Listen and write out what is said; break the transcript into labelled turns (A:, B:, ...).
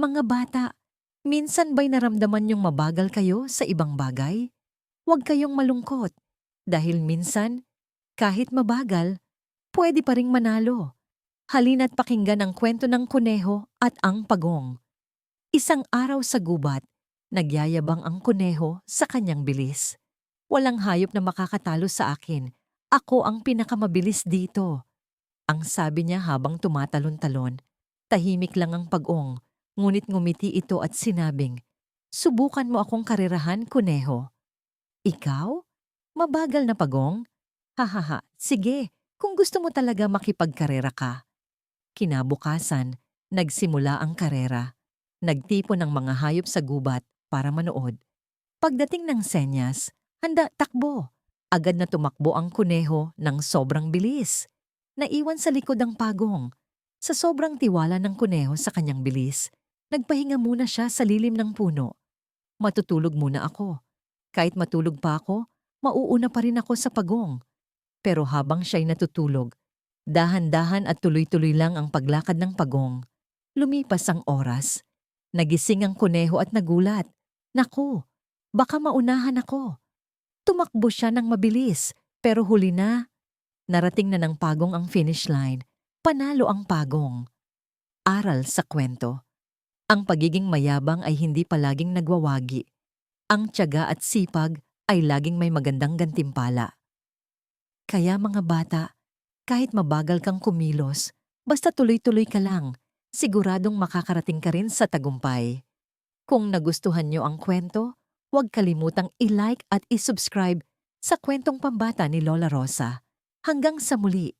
A: Mga bata, minsan ba'y naramdaman yung mabagal kayo sa ibang bagay? Huwag kayong malungkot dahil minsan, kahit mabagal, pwede pa ring manalo. Halina't pakinggan ang kwento ng kuneho at ang pagong. Isang araw sa gubat, nagyayabang ang kuneho sa kanyang bilis. Walang hayop na makakatalo sa akin. Ako ang pinakamabilis dito. Ang sabi niya habang tumatalon-talon. Tahimik lang ang pagong, ngunit ngumiti ito at sinabing, Subukan mo akong karerahan, kuneho. Ikaw? Mabagal na pagong? Hahaha, sige, kung gusto mo talaga makipagkarera ka. Kinabukasan, nagsimula ang karera. Nagtipon ng mga hayop sa gubat para manood. Pagdating ng senyas, handa takbo. Agad na tumakbo ang kuneho ng sobrang bilis. Naiwan sa likod ang pagong. Sa sobrang tiwala ng kuneho sa kanyang bilis, nagpahinga muna siya sa lilim ng puno. Matutulog muna ako. Kahit matulog pa ako, mauuna pa rin ako sa pagong. Pero habang siya'y natutulog, dahan-dahan at tuloy-tuloy lang ang paglakad ng pagong. Lumipas ang oras. Nagising ang kuneho at nagulat. Naku, baka maunahan ako. Tumakbo siya ng mabilis, pero huli na. Narating na ng pagong ang finish line. Panalo ang pagong. Aral sa kwento. Ang pagiging mayabang ay hindi palaging nagwawagi. Ang tiyaga at sipag ay laging may magandang gantimpala. Kaya mga bata, kahit mabagal kang kumilos, basta tuloy-tuloy ka lang, siguradong makakarating ka rin sa tagumpay. Kung nagustuhan nyo ang kwento, huwag kalimutang i-like at i-subscribe sa kwentong pambata ni Lola Rosa. Hanggang sa muli!